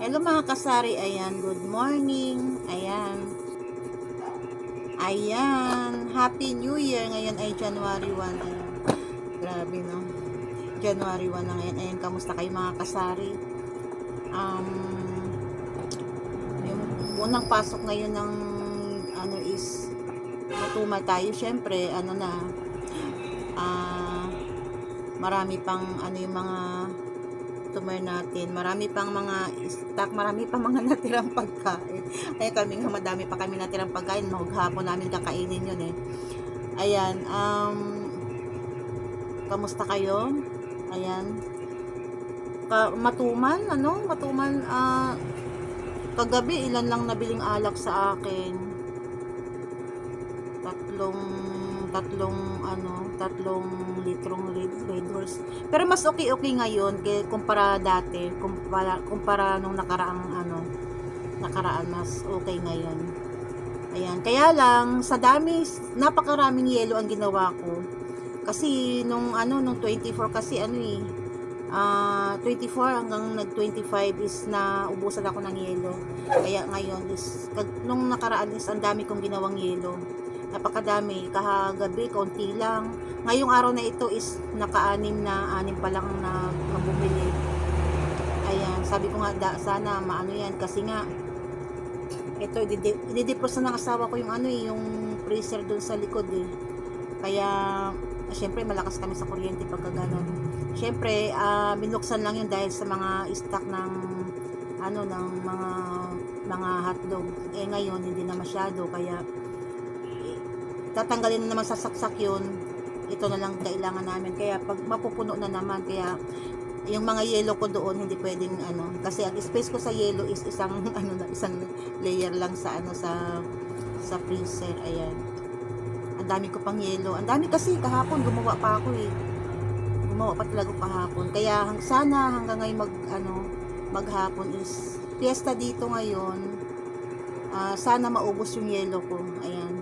Hello mga kasari, ayan, good morning, ayan. Ayan, Happy New Year, ngayon ay January 1, ayan. Grabe no, January 1 na ngayon, ayan, kamusta kayo mga kasari? Um, yung unang pasok ngayon ng ano is matumal tayo, syempre, ano na, ah, marami pang ano yung mga customer natin. Marami pang mga stock, marami pang mga natirang pagkain. Ay kami nga madami pa kami natirang pagkain. Maghapon namin kakainin yun eh. Ayan, um, kamusta kayo? Ayan. Ka matuman, ano? Matuman, ah, kagabi ilan lang nabiling alak sa akin. Tatlong tatlong ano, tatlong litrong red. Pero mas okay-okay ngayon kay kumpara dati, kumpara kumpara nung nakaraang ano, nakaraan mas okay ngayon. Ayan, kaya lang sa dami napakaraming yelo ang ginawa ko. Kasi nung ano nung 24 kasi ano eh ah 24 hanggang nag 25 is na ubusan ako ng yelo. Kaya ngayon is nung nakaraan is ang dami kong ginawang yelo napakadami. Kahagabi konti lang. Ngayong araw na ito is naka-anim na anim pa lang na, na bumili ayan sabi ko nga da, sana maano yan. Kasi nga ito ididepros na ng asawa ko yung ano eh yung freezer dun sa likod eh. Kaya syempre malakas kami sa kuryente pagka ganon syempre ah, binuksan lang yun dahil sa mga stock ng ano ng mga mga hotdog. Eh ngayon hindi na masyado. Kaya tatanggalin na naman sa saksak yun. Ito na lang kailangan namin. Kaya pag mapupuno na naman kaya yung mga yellow ko doon hindi pwedeng ano. Kasi ang space ko sa yellow is isang ano na isang layer lang sa ano sa sa freezer. Ayan. Ang dami ko pang yellow ang dami kasi kahapon gumawa pa ako eh. Gumawa pa talaga kahapon. Kaya hang, sana hanggang ngayon mag ano maghapon is fiesta dito ngayon. Ah, sana maubos yung yellow ko. Ayan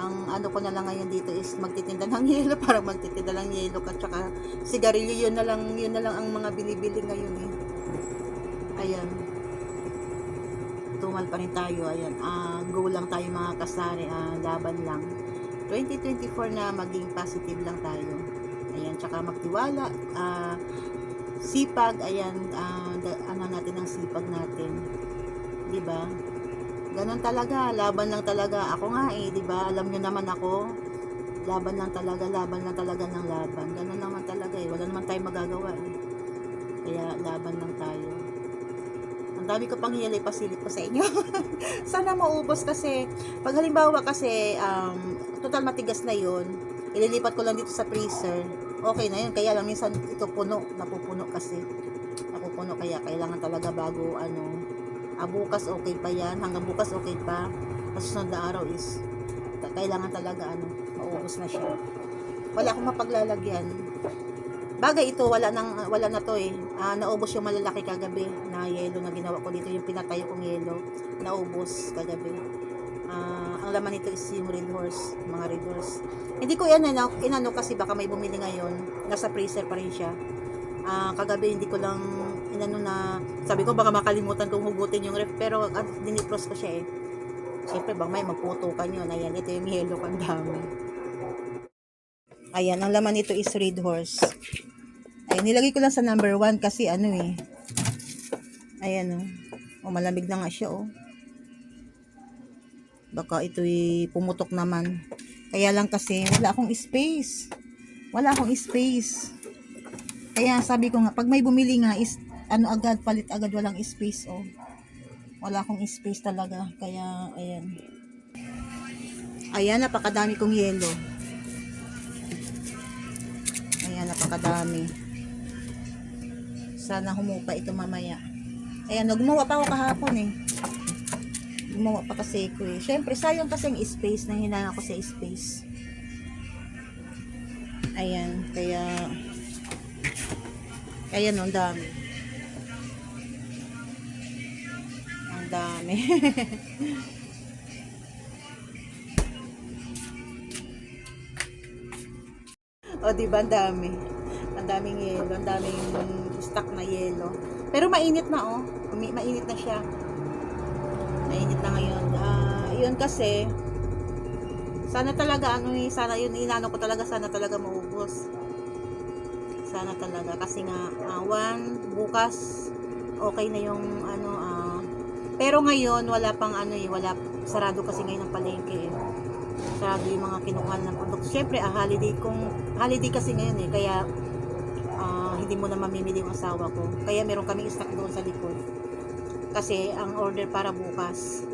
ang ano ko na lang ngayon dito is magtitinda ng yelo para magtitinda ng yelo at saka sigarilyo. Yun na lang yun na lang ang mga binibili ngayon eh. Ayan. Tumal pa rin tayo ayan. Ah go lang tayo mga kasari ah, laban lang. 2024 na maging positive lang tayo. Ayan tsaka magtiwala ah, sipag ayan da- ano natin ang sipag natin. Di ba Ganon talaga, laban lang talaga. Ako nga eh, 'di ba? Alam niyo naman ako. Laban lang talaga, laban lang talaga ng laban. Ganon naman talaga eh. Wala naman tayong magagawa eh. Kaya laban lang tayo. Ang dami ko pang hiyalay pasilip ko sa inyo. Sana maubos kasi pag halimbawa kasi um, total matigas na 'yon. Ililipat ko lang dito sa freezer. Okay na 'yun. Kaya lang minsan ito puno, napupuno kasi. Napupuno kaya kailangan talaga bago ano ah, bukas okay pa yan, hanggang bukas okay pa, sa susunod na araw is, kailangan talaga, ano, maubos na siya. Wala akong mapaglalagyan. Bagay ito, wala, nang, wala na to eh. Ah, naubos yung malalaki kagabi na yelo na ginawa ko dito, yung pinatayo kong yelo, naubos kagabi. Ah, ang laman nito is yung red horse, mga red horse. Hindi ko yan inano, inano kasi baka may bumili ngayon, nasa freezer pa rin siya. Ah, kagabi hindi ko lang inano na sabi ko baka makalimutan kong hugutin yung ref pero uh, dinipros ko siya eh. Syempre bang may magputukan yun ayan ito yung yellow ang dami. Ayan ang laman nito is red horse. Ayan nilagay ko lang sa number 1 kasi ano eh. Ayan oh, oh malamig na nga siya oh. Baka ito'y pumutok naman. Kaya lang kasi wala akong space. Wala akong space. Kaya sabi ko nga, pag may bumili nga is, ano agad, palit agad, walang space, oh. Wala akong space talaga, kaya, ayan. Ayan, napakadami kong yelo. Ayan, napakadami. Sana humupa ito mamaya. Ayan, gumawa pa ako kahapon eh. Gumawa pa kasi ko eh. Siyempre, sayang kasi yung space na hinanga ko sa space. Ayan, kaya Ayan, ang dami. Dami. o, di ba, ang dami. Ang daming yelo, ang daming stock na yelo. Pero mainit na oh. Mainit na siya. Mainit na ngayon. Ah, yun kasi sana talaga ano eh, sana yun inano ko talaga sana talaga maubos. Sana talaga kasi nga ah, one bukas okay na yung ano ah pero ngayon wala pang ano eh, wala sarado kasi ngayon ang palengke eh. Sarado yung mga kinukuha ng produkto. Siyempre, ah, holiday kung holiday kasi ngayon eh, kaya ah, hindi mo na mamimili yung asawa ko. Kaya meron kaming stock doon sa likod. Kasi ang order para bukas.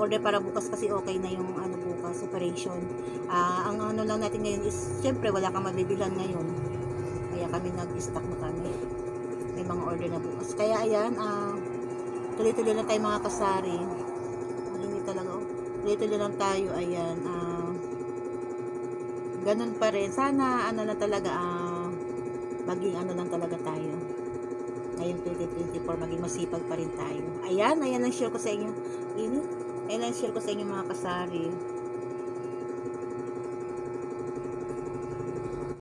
Order para bukas kasi okay na yung ano bukas operation. Ah, ang ano lang natin ngayon is syempre wala kang mabibilan ngayon. Kaya kami nag-stock na kami. May mga order na bukas. Kaya ayan, ah tuloy-tuloy lang tayo mga kasari. Init talaga. oh. Tuloy-tuloy lang tayo. Ayan. ah ganun pa rin. Sana ano na talaga ah maging ano lang talaga tayo. Ngayon 2024 maging masipag pa rin tayo. Ayan, ayan ang share ko sa inyo. Init. Ayan ang share ko sa inyo mga kasari.